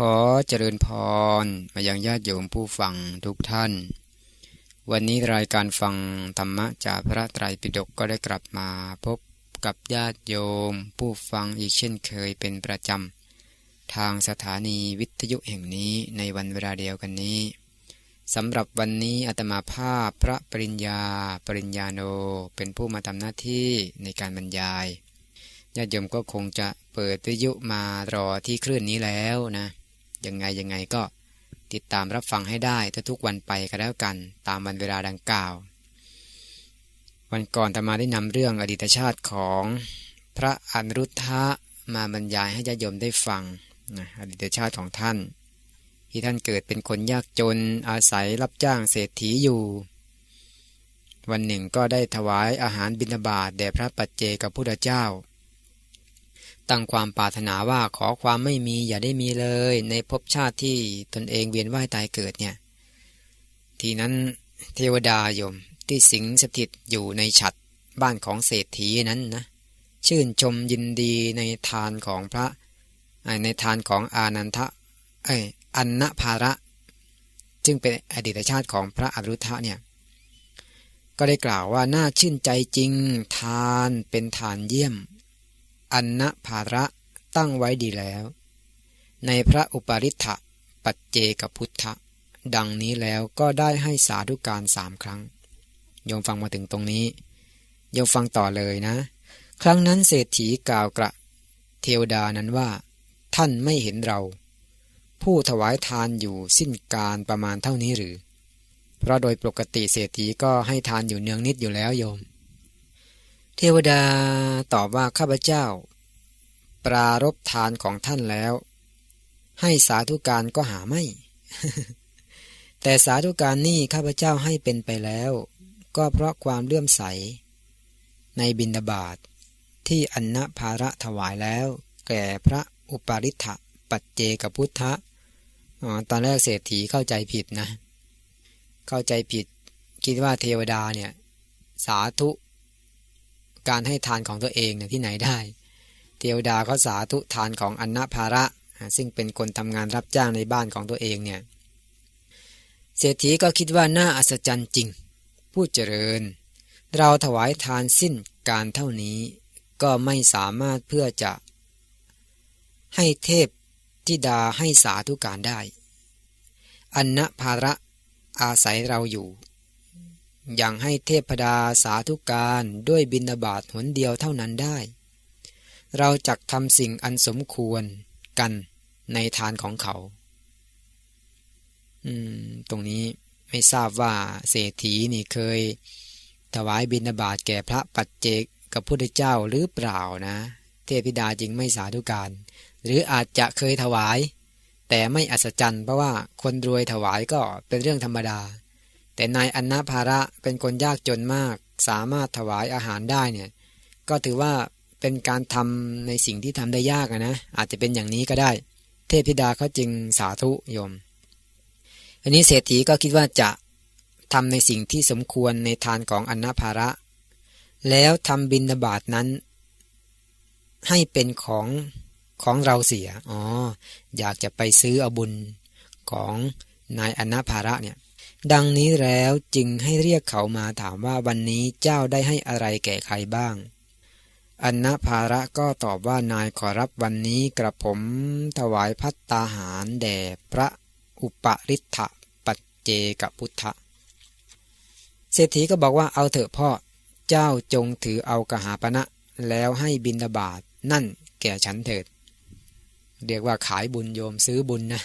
ขอเจริญพรมายังญาติโยมผู้ฟังทุกท่าน วันนี้รายการฟังธรรมะจากพระไตรปิฎกก็ได้กลับมาพบกับญาติโยมผู้ฟังอีกเช่นเคยเป็นประจำ ทางสถานีวิทยุแห่งนี้ในวันเวลาเดียวกันนี้สำหรับวันนี้อาตมาภาพพระปริญญา ปริญญาโนเป็นผู้มาทำหน้าที่ในการบรรยายญาติโยมก็คงจะเปิดวิทยุมารอที่คลื่นนี้แล้วนะ ยังไงยังไงก็ติดตามรับฟังให้ได้ทุกวันไปก็แล้วกัน ตามวันเวลาดังกล่าว วันก่อนธรรมาได้นำเรื่องอดีตชาติของพระอนุรุทธะมาบรรยายให้ญาติโยมได้ฟังนะอดีตชาติของท่าน ที่ท่านเกิดเป็นคนยากจนอาศัยรับจ้างเศรษฐีอยู่ วันหนึ่งก็ได้ถวายอาหารบิณฑบาตแด่พระปัจเจกับพุทธเจ้า ตั้งความปรารถนาว่าขอความไม่มีอย่าได้มีเลย ในภพชาติที่ตนเองเวียนว่ายตายเกิดเนี่ย ทีนั้นเทวดายมที่สิงสถิตอยู่ในฉัดบ้านของเศรษฐีนั้นนะชื่นชมยินดีในทานของพระในทานของอานันทะเอ้อันนภาระ จึงเป็นอดีตชาติของพระอรุธะเนี่ยก็ได้กล่าวว่าน่าชื่นใจจริงทานเป็นทานเยี่ยม อันนภาระตั้งไว้ดีแล้ว ในพระอุปริธะปัจเจกพุทธะดังนี้แล้วก็ได้ให้สาธุการสามครั้ง โยมฟังมาถึงตรงนี้ โยมฟังต่อเลยนะ ครั้งนั้นเศรษฐีกล่าวกระ เทวดานั้นว่า ท่านไม่เห็นเรา ผู้ถวายทานอยู่สิ้นการประมาณเท่านี้หรือ เพราะโดยปกติเศรษฐีก็ให้ทานอยู่เนืองนิดอยู่แล้วโยม เทวดาตอบว่าข้าพเจ้า ปรารบทานของท่านแล้ว ให้สาธุการก็หาไม่ แต่สาธุการนี่ข้าพเจ้าให้เป็นไปแล้ว ก็เพราะความเลื่อมใส ในบินดาบาตทที่อันนภาระถวายแล้ว แก่พระอุปาริธะปัจเจกพุทธะอ๋อตอนแรกเศรษฐีเข้าใจผิดนะ เข้าใจผิดคิดว่าเทวดาเนี่ย สาธุ การให้ทานของตัวเองเนี่ยที่ไหนได้ เทวดาเขาสาธุทานของอนนาภาระ ซึ่งเป็นคนทำงานรับจ้างในบ้านของตัวเองเนี่ยเศรษฐีก็คิดว่าน่าอัศจรรย์จริง ผู้เจริญ เราถวายทานสิ้นการเท่านี้ก็ไม่สามารถเพื่อจะ ให้เทพธิดาให้สาธุการได้อันนภาระอาศัยเราอยู่ ย่างให้เทพดาสาธุการด้วยบินาบาตหนเดียวเท่านั้นได้ เราจักทำสิ่งอันสมควรกันในทานของเขา อืม ตรงนี้ไม่ทราบว่าเศรษฐีนี่เคย ถวายบินาบาตแก่พระปัจเจกกับพุทธเจ้าหรือเปล่านะ เทพิดาจึงไม่สาธุการ หรืออาจจะเคยถวาย แต่ไม่อัศจรรย์เพราะว่าคนรวยถวายก็เป็นเรื่องธรรมดา แต่นายอันนาภาระเป็นคนยากจนมาก สามารถถวายอาหารได้เนี่ยก็ถือว่าเป็นการทำในสิ่งที่ทำได้ยากนะอาจจะเป็นอย่างนี้ก็ได้ เทพธิดาเขาจึงสาธุโยม อันนี้เศรษฐีก็คิดว่าจะทำในสิ่งที่สมควรในทานของอนนาภาระ แล้วทำบินาบาตนั้น ให้เป็นของของเราเสีย อ๋อ อยากจะไปซื้อเอาบุญของนายอนนาภาระเนี่ย ดังนี้แล้วจึงให้เรียกเขามาถามว่าวันนี้เจ้าได้ให้อะไรแก่ใครบ้าง อันนภาระก็ตอบว่านายขอรับวันนี้กระผมถวายพัตตาหารแด่พระอุปริทธปัจเจกพุทธะเศรษฐีก็บอกว่าเอาเถอะพ่อ เจ้าจงถือเอากหาปณะแล้วให้บินบาตนั่นแก่ฉันเถิด เรียกว่าขายบุญโยมซื้อบุญนะ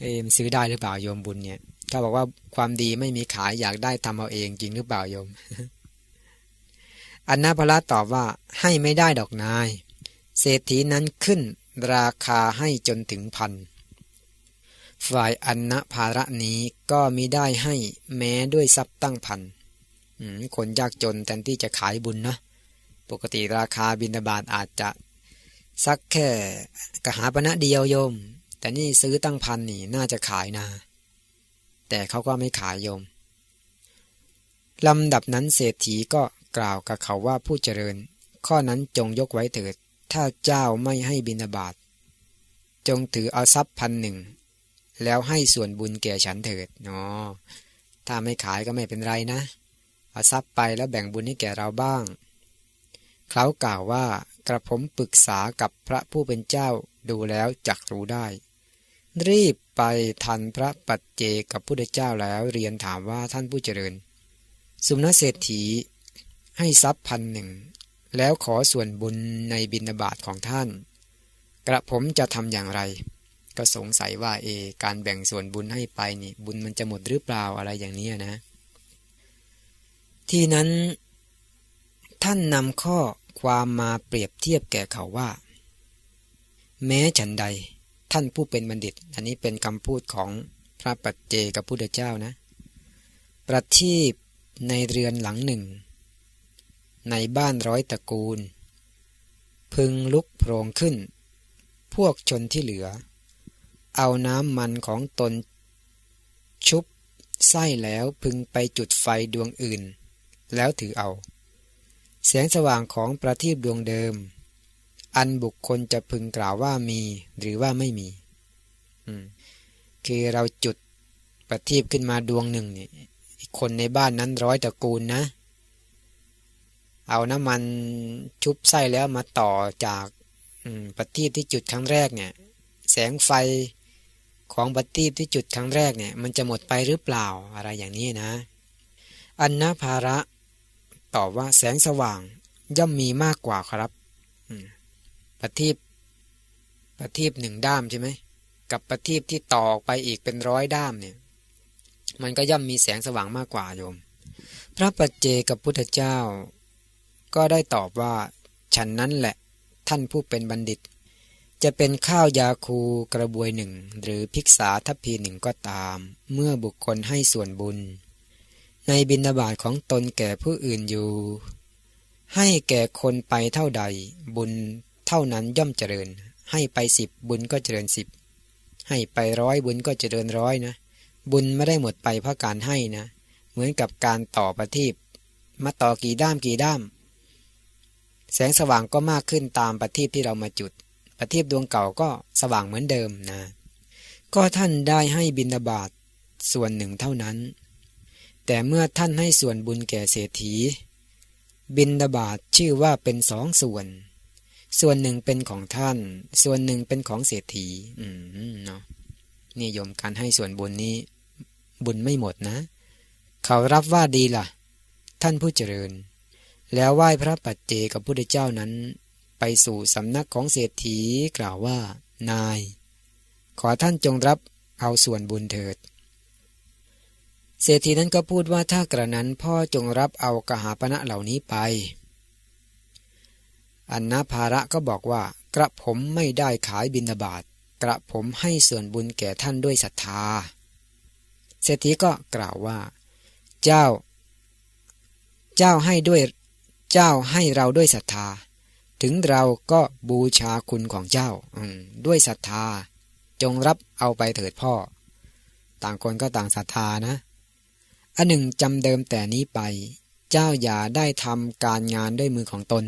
เอมซื้อได้หรือเปล่าโยมบุญเนี่ย ถ้าบอกว่าความดีไม่มีขายอยากได้ทำเอาเองจริงหรือเปล่าโยม อันนาพระตอบว่าให้ไม่ได้ดอกนาย เศรษฐีนั้นขึ้นราคาให้จนถึงพัน ฝ่ายอันนภาระนี้ก็มีได้ให้แม้ด้วยทรัพย์ตั้งพันคนยากจนแทนที่จะขายบุญนะ ปกติราคาบินาบาตอาจจะสักแค่กหาปณะเดียวโยม แต่นี่ซื้อตั้งพันนี่น่าจะขายนา แต่เขาก็ไม่ขายโยมลำดับนั้นเศรษฐีก็กล่าวกับเขาว่าผู้เจริญ ข้อนั้นจงยกไว้เถิด ถ้าเจ้าไม่ให้บินาบาตจงถือเอาทรัพย์พันหนึ่ง แล้วให้ส่วนบุญแก่ฉันเถิดอ๋อถ้าไม่ขายก็ไม่เป็นไรนะ เอาทรัพย์ไปแล้วแบ่งบุญให้แก่เราบ้าง เขากล่าวว่ากระผมปรึกษากับพระผู้เป็นเจ้าดูแล้วจักรู้ได้ รีบไปทันพระปัจเจกับพุทธเจ้าแล้วเรียนถามว่าท่านผู้เจริญ สุนเศรษฐีให้ทรัพย์พันหนึ่ง แล้วขอส่วนบุญในบิณฑบาตของท่าน กระผมจะทำอย่างไร ก็สงสัยว่าเอ การแบ่งส่วนบุญให้ไปนี่ บุญมันจะหมดหรือเปล่าอะไรอย่างนี้นะ ที่นั้น ท่านนำข้อความมาเปรียบเทียบแก่เขาว่า แม้ฉันใด ท่านผู้เป็นบัณฑิต อันนี้เป็นคำพูดของพระปัจเจกับพุทธเจ้านะ ประทีปในเรือนหลังหนึ่ง ในบ้านร้อยตระกูล พึงลุกโพรงขึ้น พวกชนที่เหลือ เอาน้ำมันของตน ชุบไส้แล้วพึงไปจุดไฟดวงอื่น แล้วถือเอา แสงสว่างของประทีปดวงเดิม อันบุคคลจะพึงกล่าวว่ามีหรือว่าไม่มีคือเราจุดประทีปขึ้นมาดวงหนึ่งเนี่ยคนในบ้านนั้นร้อยตระกูลนะ เอาน้ำมันชุบไส้แล้วมาต่อจากประทีปที่จุดครั้งแรกเนี่ย แสงไฟของประทีปที่จุดครั้งแรกเนี่ยมันจะหมดไปหรือเปล่าอะไรอย่างนี้นะ อันนาภาระตอบว่าแสงสว่างย่อมมีมากกว่าครับ ประทีปประทีปหนึ่งด้ามใช่ไหมกับประทีปที่ต่อออกไปอีกเป็นร้อยด้ามเนี่ย มันก็ย่อมมีแสงสว่างมากกว่าโยม พระปัจเจกับพุทธเจ้า ก็ได้ตอบว่า ฉันนั้นแหละท่านผู้เป็นบัณฑิต จะเป็นข้าวยาคูกระบวยหนึ่ง หรือภิกษาทัพพีหนึ่งก็ตาม เมื่อบุคคลให้ส่วนบุญ ในบินาบาตของตนแก่ผู้อื่นอยู่ ให้แก่คนไปเท่าใดบุญ เท่านั้นย่อมเจริญ ให้ไปสิบบุญก็เจริญสิบให้ไปร้อยบุญก็เจริญร้อยนะ บุญไม่ได้หมดไปเพราะการให้นะ เหมือนกับการต่อประทีปมาต่อกี่ด้ามกี่ด้าม แสงสว่างก็มากขึ้นตามประทีปที่เรามาจุด ประทีปดวงเก่าก็สว่างเหมือนเดิมนะ ก็ท่านได้ให้บินาบาตส่วนหนึ่งเท่านั้น แต่เมื่อท่านให้ส่วนบุญแก่เศรษฐี บินดาบาตชื่อว่าเป็นสองส่วน ส่วนหนึ่งเป็นของท่าน ส่วนหนึ่งเป็นของเศรษฐี อืมเนาะนิยมการให้ส่วนบุญนี้ บุญไม่หมดนะ เขารับว่าดีล่ะ ท่านผู้เจริญ แล้วไหว้พระปัจเจกับพุทธเจ้านั้น ไปสู่สำนักของเศรษฐีกล่าวว่า นาย ขอท่านจงรับเอาส่วนบุญเถิด เศรษฐีนั้นก็พูดว่าถ้ากระนั้นพ่อจงรับเอากหาปณะเหล่านี้ไป อันนาภาระก็บอกว่ากระผมไม่ได้ขายบินาบาตกระผมให้ส่วนบุญแก่ท่านด้วยศรัทธา เศรษฐีก็กล่าวว่า เจ้า เจ้าให้ด้วย เจ้าให้เราด้วยศรัทธา ถึงเราก็บูชาคุณของเจ้าด้วยศรัทธา จงรับเอาไปเถิดพ่อ ต่างคนก็ต่างศรัทธานะอันหนึ่งจำเดิมแต่นี้ไป เจ้าอย่าได้ทำการงานด้วยมือของตน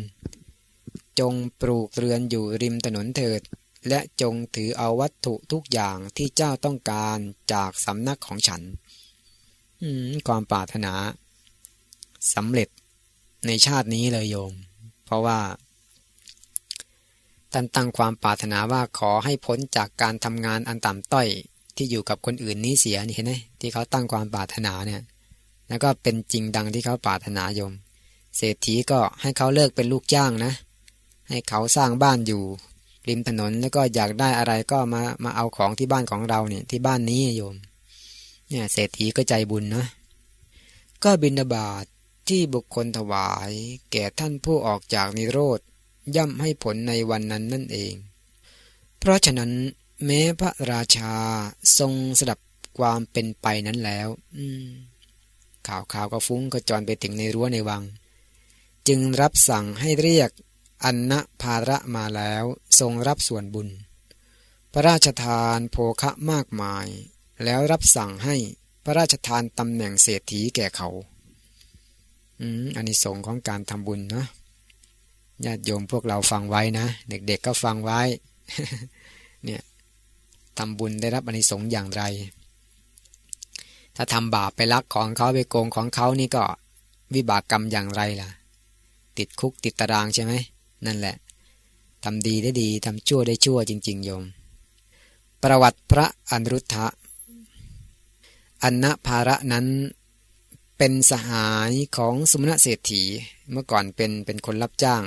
จงปลูกเรือนอยู่ริมถนนเถิด และจงถือเอาวัตถุทุกอย่างที่เจ้าต้องการจากสำนักของฉันความปรารถนาสำเร็จในชาตินี้เลยโยม เพราะว่าท่านตั้งความปรารถนาว่าขอให้พ้นจากการทำงานอันต่ำต้อยที่อยู่กับคนอื่นนี้เสียนี่เห็นไหมที่เขาตั้งความปรารถนาเนี่ย แล้วก็เป็นจริงดังที่เขาปรารถนาโยม เศรษฐีก็ให้เขาเลิกเป็นลูกจ้างนะ ให้เขาสร้างบ้านอยู่ริมถนนแล้วก็อยากได้อะไรก็มามาเอาของที่บ้านของเราเนี่ยที่บ้านนี้โยม เนี่ยเศรษฐีก็ใจบุญเนาะก็บินาบาตทที่บุคคลถวาย แก่ท่านผู้ออกจากนิโรธย่อมให้ผลในวันนั้นนั่นเอง เพราะฉะนั้นแม้พระราชาทรงสดับความเป็นไปนั้นแล้ว อืข่าวข่าวก็ฟุ้งก็จรไปถึงในรั้วในวัง จึงรับสั่งให้เรียก อันนะภาระมาแล้วทรงรับส่วนบุญ พระราชทานโภคะมากมาย แล้วรับสั่งให้พระราชทานตำแหน่งเศรษฐีแก่เขาอืมอันนี้สงของการทำบุญเนาะญาติโยมพวกเราฟังไว้นะ เด็กๆก็ฟังไว้ เนี่ยทำบุญได้รับอานิสงส์อย่างไร ถ้าทำบาปไปลักของเขาไปโกงของเขานี่ก็ วิบากกรรมอย่างไรล่ะ ติดคุกติดตารางใช่ไหม นั่นแหละทำดีได้ดีทำชั่วได้ชั่วจริง ๆ โยม ประวัติพระอนุรุทธะอันนภาระนั้นเป็นสหายของสุมณเศรษฐีเมื่อก่อนเป็นเป็นคนรับจ้าง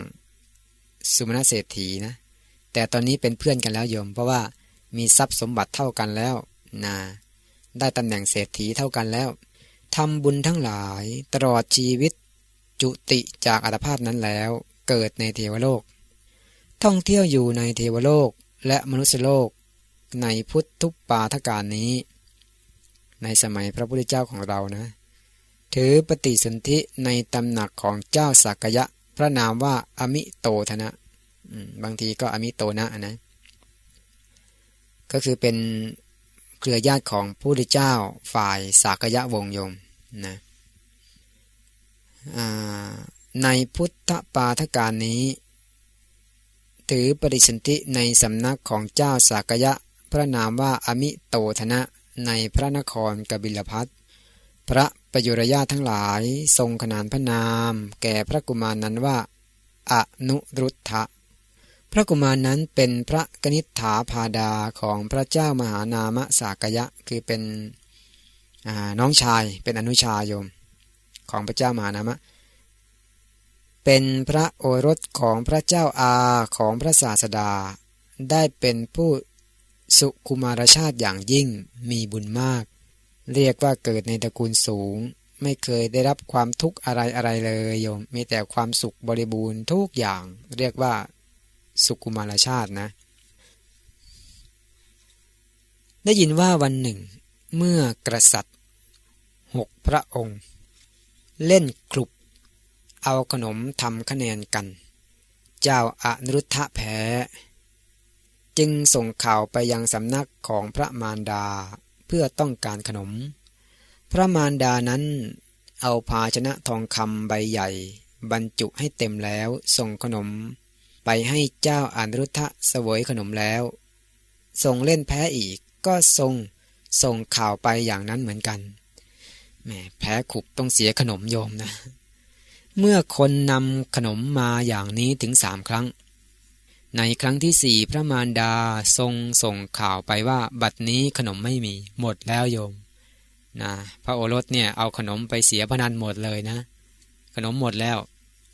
สุมณเศรษฐีนะ แต่ตอนนี้เป็นเพื่อนกันแล้วโยม เพราะว่ามีทรัพย์สมบัติเท่ากันแล้วนะได้ตำแหน่งเศรษฐีเท่ากันแล้วทำบุญทั้งหลายตลอดชีวิตจุติจากอัตภาพนั้นแล้ว เกิดในเทวโลก ท่องเที่ยวอยู่ในเทวโลกและมนุษยโลก ในพุทธุปปาทการนี้ ในสมัยพระพุทธเจ้าของเรานะ ถือปฏิสนธิในตำหนักของเจ้าสักยะ พระนามว่าอมิโตธนะ บางทีก็อมิโตนะนะ ก็คือเป็นเครือญาติของพระพุทธเจ้าฝ่ายสักยะวงโยมนะ ในพุทธปาทการนี้ ถือปฏิสนธิในสำนักของเจ้าสักยะ พระนามว่าอมิโตธนะในพระนครกบิลพัทพระประยุรญาทั้งหลายทรงขนานพระนาม แก่พระกุมารนนั้นว่า อนุรุทธะพระกุมารนั้นเป็นพระกนิษฐาพาดาของพระเจ้ามหานามสากยะคือเป็นน้องชายเป็นอนุชายม ของพระเจ้ามหานามะ เป็นพระโอรสของพระเจ้าอาของพระศาสดา ได้เป็นผู้สุคุมารชาติอย่างยิ่งมีบุญมาก เรียกว่าเกิดในตระกูลสูง ไม่เคยได้รับความทุกข์อะไรอะไรเลยโยมมีแต่ความสุขบริบูรณ์ทุกอย่าง เรียกว่าสุกุมารชาตินะ ได้ยินว่าวันหนึ่ง เมื่อกษัตริย์หกพระองค์ เล่นคลุบ เอาขนมทำคะแนนกัน เจ้าอนุรุทธะแพ้ จึงส่งข่าวไปยังสำนักของพระมารดาเพื่อต้องการขนม พระมารดานั้นเอาภาชนะทองคำใบใหญ่ บรรจุให้เต็มแล้วส่งขนม ไปให้เจ้าอานรุทธะเสวยขนมแล้วส่งเล่นแพ้อีกก็ทรงส่งข่าวไปอย่างนั้นเหมือนกันแหมแพ้ขุบต้องเสียขนมโยมนะ เมื่อคนนำขนมมาอย่างนี้ถึงสามครั้ง ในครั้งที่สี่พระมารดาทรงส่งข่าวไปว่า บัดนี้ขนมไม่มี หมดแล้วโยมนะพระโอรสเนี่ยเอาขนมไปเสียพนันหมดเลยนะ ขนมหมดแล้ว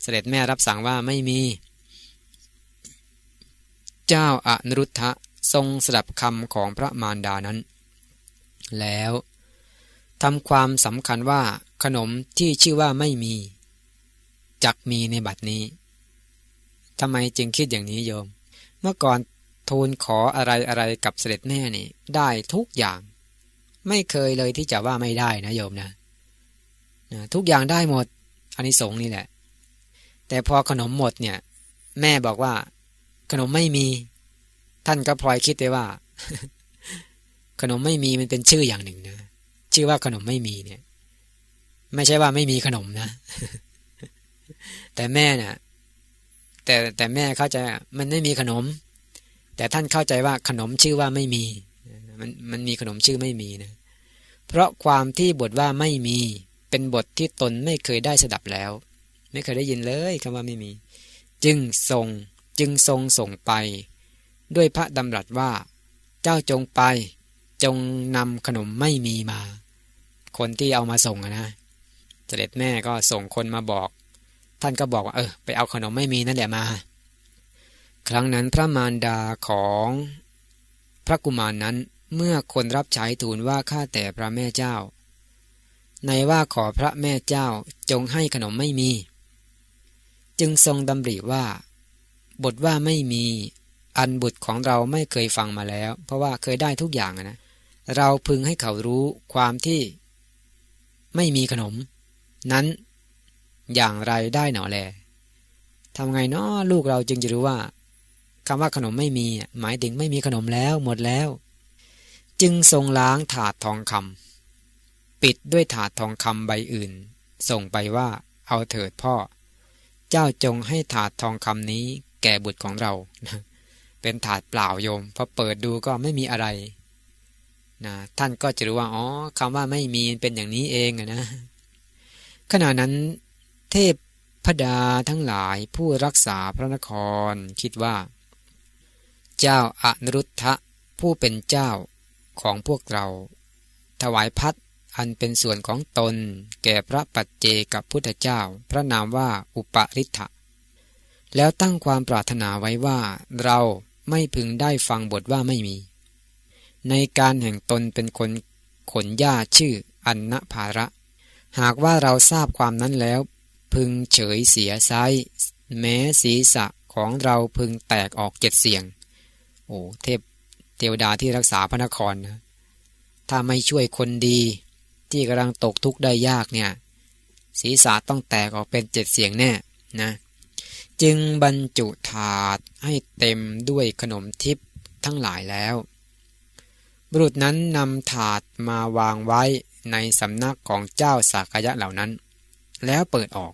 เสด็จแม่รับสั่งว่าไม่มี เจ้าอนุรุทธะทรงสดับคำของพระมารดานั้น แล้วทำความสำคัญว่าขนมที่ชื่อว่าไม่มี จักมีในบัดนี้ทำไมจึงคิดอย่างนี้โยม เมื่อก่อนทูลขออะไรอะไรกับเสด็จแม่นี่ ได้ทุกอย่าง ไม่เคยเลยที่จะว่าไม่ได้นะโยมนะนะทุกอย่างได้หมดอันนี้สงนี่แหละ แต่พอขนมหมดเนี่ย แม่บอกว่า ขนมไม่มี ท่านก็พลอยคิดได้ว่า ขนมไม่มีมันเป็นชื่ออย่างหนึ่งนะชื่อว่าขนมไม่มีเนี่ย ไม่ใช่ว่าไม่มีขนมนะ แต่แม่เนี่ยแต่แต่แม่เข้าใจมันไม่มีขนม แต่ท่านเข้าใจว่าขนมชื่อว่าไม่มี มันมันมีขนมชื่อไม่มีนะ เพราะความที่บทว่าไม่มีเป็นบทที่ตนไม่เคยได้สดับแล้ว ไม่เคยได้ยินเลยคำว่าไม่มี จึงทรงจึงทรงส่งไป ด้วยพระดำรัสว่า เจ้าจงไป จงนำขนมไม่มีมา คนที่เอามาส่งนะเสด็จแม่ก็ส่งคนมาบอก ท่านก็บอกว่าเออไปเอาขนมไม่มีนั่นแหละมา ครั้งนั้นพระมารดาของพระกุมารนนั้นเมื่อคนรับใช้ทูลว่าข้าแต่พระแม่เจ้า ในว่าขอพระแม่เจ้าจงให้ขนมไม่มี จึงทรงดำริว่า บทว่าไม่มีอันบุตรของเราไม่เคยฟังมาแล้ว เพราะว่าเคยได้ทุกอย่างนะเราพึงให้เขารู้ความที่ไม่มีขนม นั้น อย่างไรได้หนอแลทำไงเนาะลูกเราจึงจะรู้ว่าคำว่าขนมไม่มี หมายถึงไม่มีขนมแล้วหมดแล้ว จึงทรงล้างถาดทองคำปิดด้วยถาดทองคำใบอื่น ส่งไปว่า เอาเถิดพ่อ เจ้าจงให้ถาดทองคำนี้แก่บุตรของเรา เป็นถาดเปล่าโยมพอเปิดดูก็ไม่มีอะไรนะท่านก็จะรู้ว่าอ๋อคำว่าไม่มีเป็นอย่างนี้เองนะขณะนั้น เทพพดาทั้งหลายผู้รักษาพระนครคิดว่า เจ้าอนุรุทธะผู้เป็นเจ้าของพวกเรา ถวายพัดอันเป็นส่วนของตน แก่พระปัจเจกับพุทธเจ้า พระนามว่าอุปริทะแล้วตั้งความปรารถนาไว้ว่า เราไม่พึงได้ฟังบทว่าไม่มี ในการแห่งตนเป็นคนขนหญ้าชื่ออันนภาระ หากว่าเราทราบความนั้นแล้ว พึงเฉยเสียไซแม้ศีรษะของเราพึงแตกออกเจ็ดเสียง โอ้เทพเทวดาที่รักษาพระนครนะถ้าไม่ช่วยคนดี ที่กำลังตกทุกข์ได้ยากเนี่ยศีรษะต้องแตกออกเป็นเจ็ดเสียงแน่นะจึงบรรจุถาดให้เต็มด้วยขนมทิพย์ทั้งหลายแล้ว บุรุษนั้นนำถาดมาวางไว้ในสำนักของเจ้าสากยะเหล่านั้น แล้วเปิดออก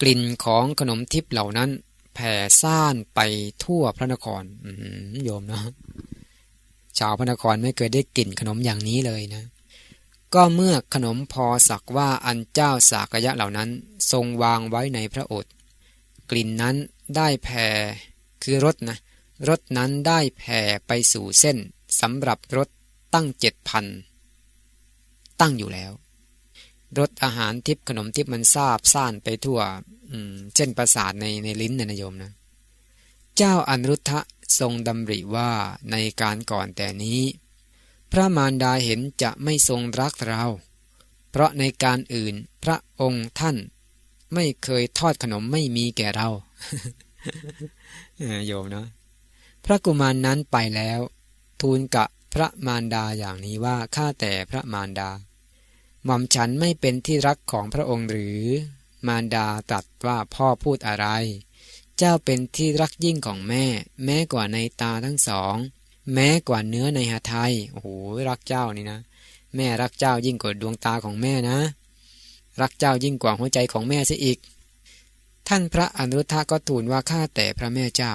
กลิ่นของขนมทิพย์เหล่านั้นแผ่ซ่านไปทั่วพระนครโยมนะชาวพระนครไม่เคยได้กลิ่นขนมอย่างนี้เลยนะ ก็เมื่อขนมพอสักว่าอันเจ้าสากยะเหล่านั้น ทรงวางไว้ในพระโอษฐ์กลิ่นนั้นได้แผ่คือรถนะรถนั้นได้แผ่ไปสู่เส้นสำหรับรถตั้งเจ็ดพันตั้งอยู่แล้ว รสอาหารทิพขนมทิพมันซาบซ่านไปทั่วเส้นประสาทในในลิ้นนะโยมนะ เจ้าอนุรุทธะทรงดำริว่าในการก่อนแต่นี้ พระมารดาเห็นจะไม่ทรงรักเรา เพราะในการอื่นพระองค์ท่าน ไม่เคยทอดขนมไม่มีแก่เราโยมเนาะพระกุมารนนั้นไปแล้ว ทูลกับพระมารดาอย่างนี้ว่าข้าแต่พระมารดา หม่อมฉันไม่เป็นที่รักของพระองค์หรือ มารดาตรัสว่าพ่อพูดอะไร เจ้าเป็นที่รักยิ่งของแม่ แม้กว่าในตาทั้งสอง แม้กว่าเนื้อในหาไทยโอ้โหรักเจ้านี่นะ แม่รักเจ้ายิ่งกว่าดวงตาของแม่นะ รักเจ้ายิ่งกว่าหัวใจของแม่เสียอีก ท่านพระอนุทธะก็ทูลว่าข้าแต่พระแม่เจ้า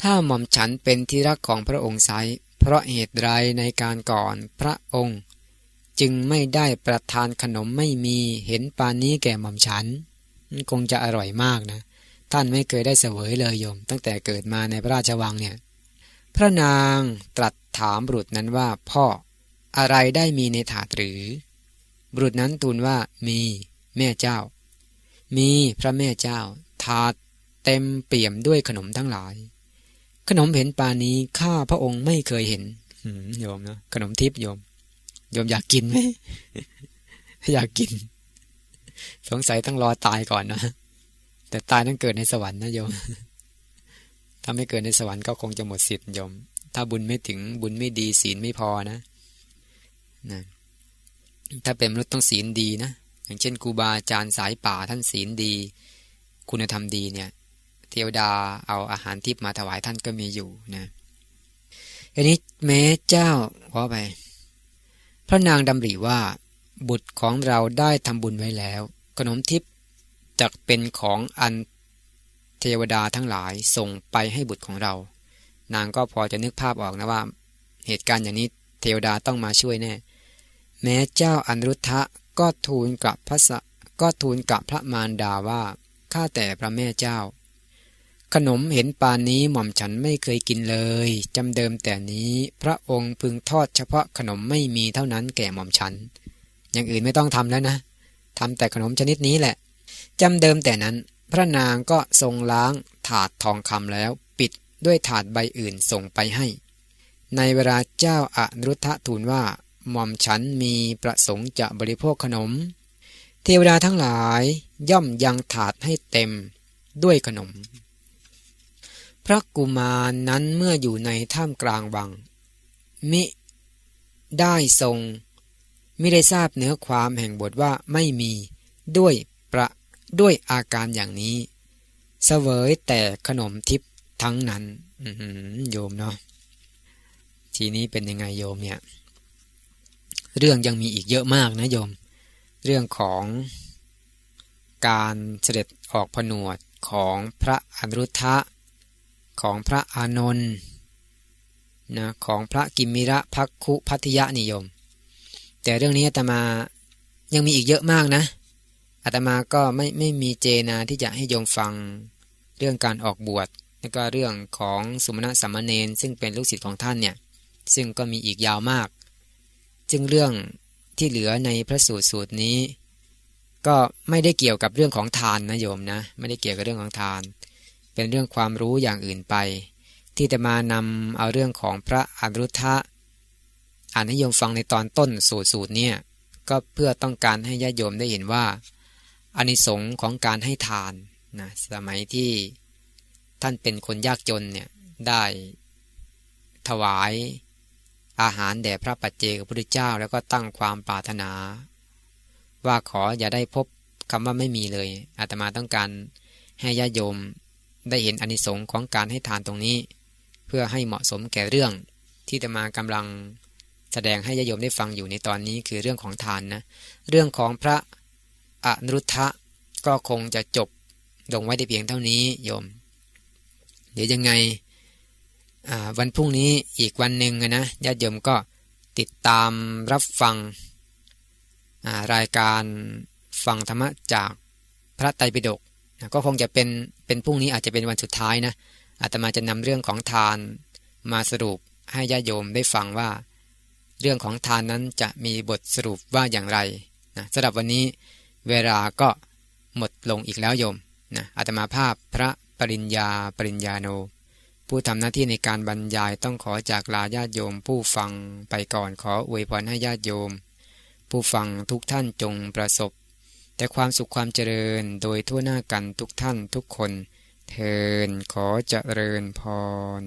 ถ้าหม่อมฉันเป็นที่รักของพระองค์ไซเพราะเหตุไรในการก่อนพระองค์ จึงไม่ได้ประทานขนมไม่มีเห็นปานนี้แก่หม่อมฉันคงจะอร่อยมากนะ ท่านไม่เคยได้เสวยเลยโยม ตั้งแต่เกิดมาในพระราชวังเนี่ย พระนางตรัสถามบุตรนั้นว่าพ่ออะไรได้มีในถาดหรือ บุตรนั้นทูลว่ามีแม่เจ้า มีพระแม่เจ้า ถาดเต็มเปี่ยมด้วยขนมทั้งหลาย ขนมเห็นปานี้ข้าพระองค์ไม่เคยเห็นโยมนะขนมทิพย์โยม โยมอยากกินไหมอยากกิน สงสัยต้องรอตายก่อนนะแต่ตายต้องเกิดในสวรรค์นะโยมถ้าไม่เกิดในสวรรค์ก็คงจะหมดสิทธิ์โยม ถ้าบุญไม่ถึงบุญไม่ดีศีลไม่พอนะนะถ้าเป็นมนุษย์ต้องศีลดีนะอย่างเช่นครูบาอาจารย์สายป่าท่านศีลดี คุณธรรมดีเนี่ย เทวดาเอาอาหารทิพมาถวายท่านก็มีอยู่นะอันนี้แม้เจ้าขอไป พระนางดำริว่า บุตรของเราได้ทำบุญไว้แล้ว ขนมทิพย์จะเป็นของอันเทวดาทั้งหลายส่งไปให้บุตรของเรา นางก็พอจะนึกภาพออกนะว่า เหตุการณ์อย่างนี้เทวดาต้องมาช่วยแน่ แม้เจ้าอนุรุทธะก็ทูลกับพระก็ทูลกับพระมารดาว่าข้าแต่พระแม่เจ้า ขนมเห็นปานนี้หม่อมฉันไม่เคยกินเลยจำเดิมแต่นี้พระองค์พึงทอดเฉพาะขนมไม่มีเท่านั้นแก่หม่อมฉัน อย่างอื่นไม่ต้องทำแล้วนะทำแต่ขนมชนิดนี้แหละจำเดิมแต่นั้น พระนางก็ทรงล้างถาดทองคำแล้ว ปิดด้วยถาดใบอื่นส่งไปให้ ในเวลาเจ้าอนุรุทธะทูลว่า หม่อมฉันมีประสงค์จะบริโภคขนม เทวดาทั้งหลายย่อมยังถาดให้เต็มด้วยขนม พระกุมารนั้นเมื่ออยู่ในท่ามกลางวัง มิได้ทรงไมิได้ทราบเนื้อความแห่งบทว่าไม่มีด้วยประด้วยอาการอย่างนี้เสวยแต่ขนมทิพทั้งนั้นโยมเนาะทีนี้เป็นยังไงโยมเนี่ย เรื่องยังมีอีกเยอะมากนะโยม เรื่องของการเสด็จออกผนวดของพระอนุรุทธะ ของพระอานนท์นะของพระกิมมิระพักคุพัทยนิยม แต่เรื่องนี้อาตมายังมีอีกเยอะมากนะอาตมาก็ไม่ไม่มีเจนาที่จะให้โยมฟังเรื่องการออกบวชแล้วก็เรื่องของสุมาณะสัมมเนนซึ่งเป็นลูกศิษย์ของท่านเนี่ยซึ่งก็มีอีกยาวมาก จึงเรื่องที่เหลือในพระสูตรสูตรนี้ ก็ไม่ได้เกี่ยวกับเรื่องของทานนะโยมนะ ไม่ได้เกี่ยวกับเรื่องของทาน เป็นเรื่องความรู้อย่างอื่นไป ที่จะมานำเอาเรื่องของพระอนุทะอ่านให้โยมฟังในตอนต้นสูตรสูตรเนี่ยก็เพื่อต้องการให้ญาติโยมได้เห็นว่าอานิสงส์ของการให้ทานนะสมัยที่ท่านเป็นคนยากจนเนี่ยได้ถวายอาหารแด่พระปัจเจกพุทธเจ้า แล้วก็ตั้งความปรารถนา ว่าขออย่าได้พบคำว่าไม่มีเลยอาตมาต้องการให้ญาติโยม ได้เห็นอนิสงค์ของการให้ทานตรงนี้ เพื่อให้เหมาะสมแก่เรื่อง ที่จะมากำลังแสดงให้ญาโยมได้ฟังอยู่ในตอนนี้คือเรื่องของทานนะ เรื่องของพระอนุทะก็คงจะจบลงไว้ได้เพียงเท่านี้โยม เดี๋ยวยังไงวันพรุ่งนี้อีกวันหนึ่งนะญาติโยมก็ติดตามรับฟังรายการฟังธรรมะจากพระไตรปิฎก ก็คงจะเป็นเป็นพรุ่งนี้อาจจะเป็นวันสุดท้ายนะอาตมาจะนำเรื่องของทานมาสรุปให้ญาโยมได้ฟังว่า เรื่องของทานนั้นจะมีบทสรุปว่าอย่างไรนะสำหรับวันนี้เวลาก็หมดลงอีกแล้วโยมนะอาตมาภาพพระปริญญาปริญญาโน ผู้ทำหน้าที่ในการบรรยายต้องขอจากลาญาติโยม ผู้ฟังไปก่อนขออวยพรให้ญาติโยม ผู้ฟังทุกท่านจงประสบ แต่ความสุขความเจริญโดยทั่วหน้ากันทุกท่านทุกคน เทินขอเจริญพร